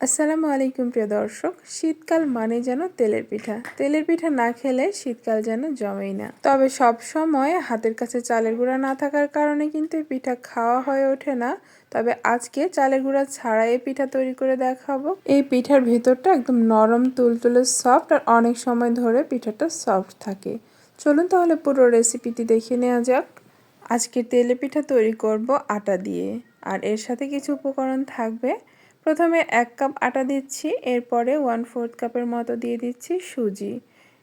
আসসালামু আলাইকুম প্রিয় দর্শক, শীতকাল মানে যেন তেলের পিঠা। তেলের পিঠা না খেলে শীতকাল যেন জমেই না। তবে সব সময় হাতের কাছে চালের গুঁড়া না থাকার কারণে কিন্তু এই পিঠা খাওয়া হয়ে ওঠে না। তবে আজকে চালের গুঁড়া ছাড়া এই পিঠা তৈরি করে দেখাবো। এই পিঠার ভেতরটা একদম নরম, তুলতুলে সফট আর অনেক সময় ধরে পিঠাটা সফট থাকে। চলুন তাহলে পুরো রেসিপিটি দেখে নেওয়া যাক। আজকে তেলে পিঠা তৈরি করব আটা দিয়ে। আর এর সাথে কিছু উপকরণ থাকবে প্রথমে এক কাপ আটা দিচ্ছি, এরপরে ওয়ান ফোর্থ কাপের মতো দিয়ে দিচ্ছি সুজি।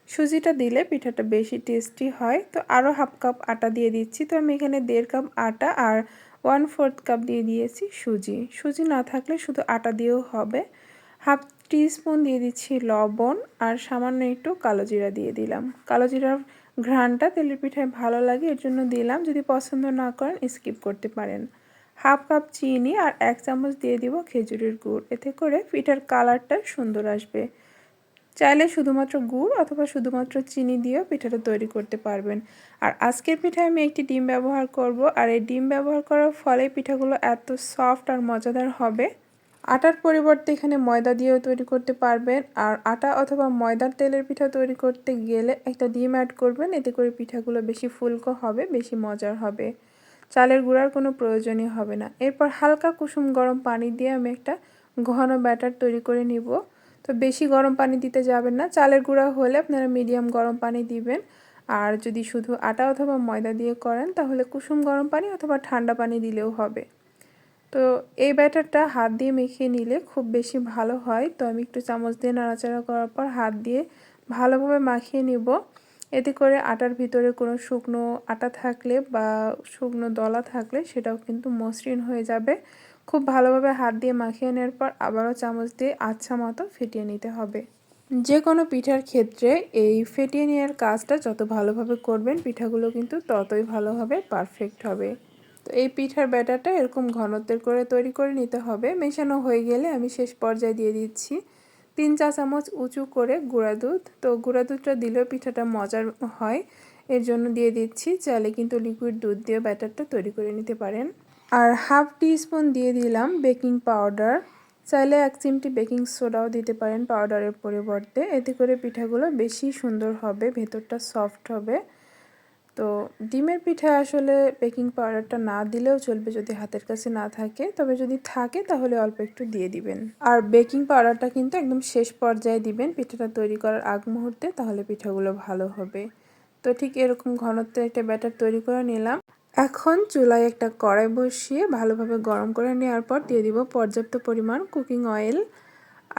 সুজিটা দিলে পিঠাটা বেশি টেস্টি হয়। তো আরও হাফ কাপ আটা দিয়ে দিচ্ছি। তো আমি এখানে দেড় কাপ আটা আর ওয়ান ফোর্থ কাপ দিয়ে দিয়েছি সুজি। সুজি না থাকলে শুধু আটা দিয়েও হবে। হাফ স্পুন দিয়ে দিচ্ছি লবণ আর সামান্য একটু কালো জিরা দিয়ে দিলাম। কালো জিরার ঘ্রাণটা তেলের পিঠায় ভালো লাগে, এর জন্য দিলাম। যদি পছন্দ না করেন স্কিপ করতে পারেন। হাফ কাপ চিনি আর এক চামচ দিয়ে দিব খেজুরের গুড়। এতে করে পিঠার কালারটা সুন্দর আসবে। চাইলে শুধুমাত্র গুড় অথবা শুধুমাত্র চিনি দিয়েও পিঠাটা তৈরি করতে পারবেন। আর আজকের পিঠায় আমি একটি ডিম ব্যবহার করব। আর এই ডিম ব্যবহার করার ফলে পিঠাগুলো এত সফট আর মজাদার হবে। আটার পরিবর্তে এখানে ময়দা দিয়েও তৈরি করতে পারবেন। আর আটা অথবা ময়দার তেলের পিঠা তৈরি করতে গেলে একটা ডিম অ্যাড করবেন। এতে করে পিঠাগুলো বেশি ফুলকো হবে, বেশি মজার হবে। চালের গুঁড়ার কোনো প্রয়োজনই হবে না। এরপর হালকা কুসুম গরম পানি দিয়ে আমি একটা ঘন ব্যাটার তৈরি করে নিব। তো বেশি গরম পানি দিতে যাবেন না। চালের গুঁড়া হলে আপনারা মিডিয়াম গরম পানি দিবেন। আর যদি শুধু আটা অথবা ময়দা দিয়ে করেন, তাহলে কুসুম গরম পানি অথবা ঠান্ডা পানি দিলেও হবে। তো এই ব্যাটারটা হাত দিয়ে মেখে নিলে খুব বেশি ভালো হয়। তো আমি একটু চামচ দিয়ে নাড়াচাড়া করার পর হাত দিয়ে ভালোভাবে মাখিয়ে নিব। এতে করে আটার ভিতরে কোনো শুকনো আটা থাকলে বা শুকনো দলা থাকলে সেটাও কিন্তু মসৃণ হয়ে যাবে। খুব ভালোভাবে হাত দিয়ে মাখিয়ে নেওয়ার পর আবারও চামচ দিয়ে আচ্ছা মতো ফেটিয়ে নিতে হবে। যে কোনো পিঠার ক্ষেত্রে এই ফেটিয়ে নেওয়ার কাজটা যত ভালোভাবে করবেন, পিঠাগুলো কিন্তু ততই ভালোভাবে পারফেক্ট হবে। তো এই পিঠার ব্যাটারটা এরকম ঘনত্বের করে তৈরি করে নিতে হবে। মেশানো হয়ে গেলে আমি শেষ পর্যায়ে দিয়ে দিচ্ছি। তিন চা চামচ উঁচু করে গুঁড়া দুধ। তো গুঁড়া দুধটা দিলেও পিঠাটা মজার হয়। এর জন্য দিয়ে দিচ্ছি চালে কিন্তু লিকুইড দুধ দিয়ে ব্যাটারটা তৈরি করে নিতে পারেন। আর হাফ টি স্পুন দিয়ে দিলাম বেকিং পাউডার চাইলে এক চিমটি বেকিং সোডাও দিতে পারেন পাউডারের পরিবর্তে। এতে করে পিঠাগুলো বেশি সুন্দর হবে, ভেতরটা সফট হবে। তো ডিমের পিঠা আসলে বেকিং পাউডারটা না দিলেও চলবে যদি হাতের কাছে না থাকে। তবে যদি থাকে তাহলে অল্প একটু দিয়ে দিবেন। আর বেকিং পাউডারটা কিন্তু একদম শেষ পর্যায়ে দিবেন। পিঠাটা তৈরি করার আগ মুহূর্তে তাহলে পিঠাগুলো ভালো হবে। তো ঠিক এরকম ঘনত্বের একটা ব্যাটার তৈরি করে নিলাম। এখন চুলায় একটা কড়াই বসিয়ে ভালোভাবে গরম করে নেওয়ার পর দিয়ে দিব পর্যাপ্ত পরিমাণ কুকিং অয়েল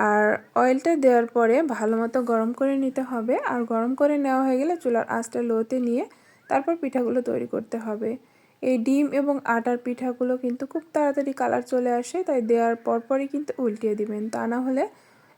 আর অয়েলটা দেওয়ার পরে ভালো মতো গরম করে নিতে হবে। আর গরম করে নেওয়া হয়ে গেলে চুলার আঁচটা লোতে নিয়ে তারপর পিঠাগুলো তৈরি করতে হবে। এই ডিম এবং আটার পিঠাগুলো কিন্তু খুব তাড়াতাড়ি কালার চলে আসে, তাই দেওয়ার পরপরই কিন্তু উল্টিয়ে দিবেন। তা না হলে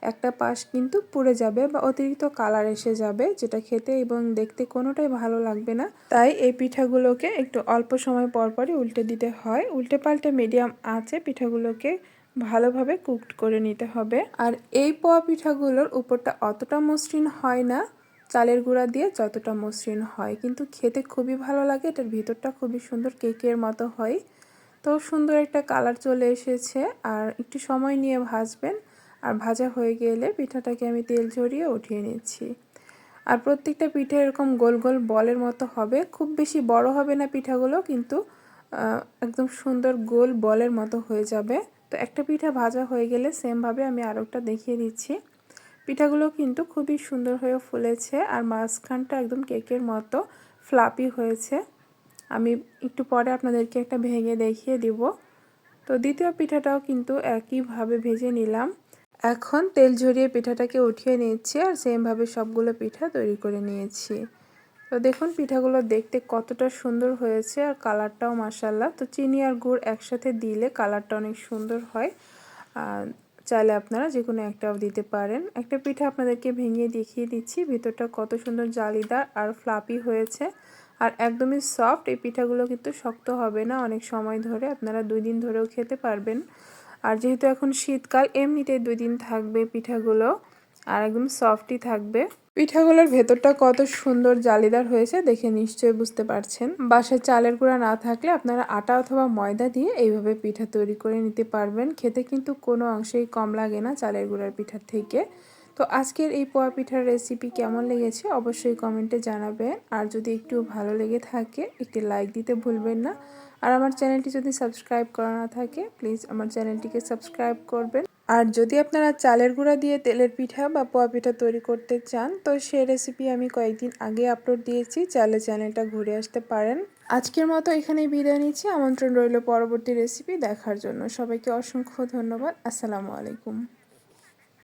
একটা পাশ কিন্তু পুড়ে যাবে বা অতিরিক্ত কালার এসে যাবে, যেটা খেতে এবং দেখতে কোনোটাই ভালো লাগবে না। তাই এই পিঠাগুলোকে একটু অল্প সময় পরপরই উল্টে দিতে হয়। উল্টে পাল্টে মিডিয়াম আছে পিঠাগুলোকে ভালোভাবে কুকড করে নিতে হবে। আর এই পোয়া পিঠাগুলোর উপরটা অতটা মসৃণ হয় না চালের গুঁড়া দিয়ে যতটা মসৃণ হয়। কিন্তু খেতে খুবই ভালো লাগে, এটার ভিতরটা খুবই সুন্দর কেকের মতো হয়। তো সুন্দর একটা কালার চলে এসেছে, আর একটু সময় নিয়ে ভাজবেন। আর ভাজা হয়ে গেলে পিঠাটাকে আমি তেল ঝরিয়ে উঠিয়ে নিচ্ছি। আর প্রত্যেকটা পিঠে এরকম গোল গোল বলের মতো হবে। খুব বেশি বড় হবে না পিঠাগুলো, কিন্তু একদম সুন্দর গোল বলের মতো হয়ে যাবে। তো একটা পিঠা ভাজা হয়ে গেলে সেমভাবে আমি আরেকটা দেখিয়ে দিচ্ছি। পিঠাগুলো কিন্তু খুবই সুন্দর হয়ে ফুলেছে আর মাঝখানটা একদম কেকের মতো ফ্লাপি হয়েছে। আমি একটু পরে আপনাদেরকে একটা ভেঙে দেখিয়ে দিব। তো দ্বিতীয় পিঠাটাও কিন্তু একইভাবে ভেজে নিলাম। এখন তেল ঝরিয়ে পিঠাটাকে উঠিয়ে নিয়েছি আর সেমভাবে সবগুলো পিঠা তৈরি করে নিয়েছি। তো দেখুন পিঠাগুলো দেখতে কতটা সুন্দর হয়েছে আর কালারটাও মাসাল্লাহ তো চিনি আর গুড় একসাথে দিলে কালারটা অনেক সুন্দর হয়। চাইলে আপনারা যে কোনো একটাও দিতে পারেন। একটা পিঠা আপনাদেরকে ভেঙে দেখিয়ে দিচ্ছি। ভিতরটা কত সুন্দর জালিদার আর ফ্লাপি হয়েছে। আর একদমই সফট এই পিঠাগুলো কিন্তু শক্ত হবে না। অনেক সময় ধরে আপনারা দুই দিন ধরেও খেতে পারবেন। আর যেহেতু এখন শীতকাল এমনিতে দুই দিন থাকবে পিঠাগুলো। আর একদম সফটই থাকবে। পিঠাগুলোর ভেতরটা কত সুন্দর জালিদার হয়েছে দেখে নিশ্চয়ই বুঝতে পারছেন। বাসায় চালের গুঁড়া না থাকলে আপনারা আটা অথবা ময়দা দিয়ে এইভাবে পিঠা তৈরি করে নিতে পারবেন। খেতে কিন্তু কোনো অংশেই কম লাগে না চালের গুঁড়ার পিঠার থেকে। তো আজকের এই পোয়া পিঠার রেসিপি কেমন লেগেছে অবশ্যই কমেন্টে জানাবেন। আর যদি একটু ভালো লেগে থাকে, একটি লাইক দিতে ভুলবেন না। আর আমার চ্যানেলটি যদি সাবস্ক্রাইব করা না থাকে প্লিজ আমার চ্যানেলটিকে সাবস্ক্রাইব করবেন। আর যদি আপনারা চালের গুঁড়া দিয়ে তেলের পিঠা বা পোয়া পিঠা তৈরি করতে চান, তো সেই রেসিপি আমি কয়েকদিন আগে আপলোড দিয়েছি চালে চ্যানেলটা ঘুরে আসতে পারেন। আজকের মতো এখানেই বিদায় নিচ্ছি, আমন্ত্রণ রইল পরবর্তী রেসিপি দেখার জন্য। সবাইকে অসংখ্য ধন্যবাদ, আসসালামু আলাইকুম।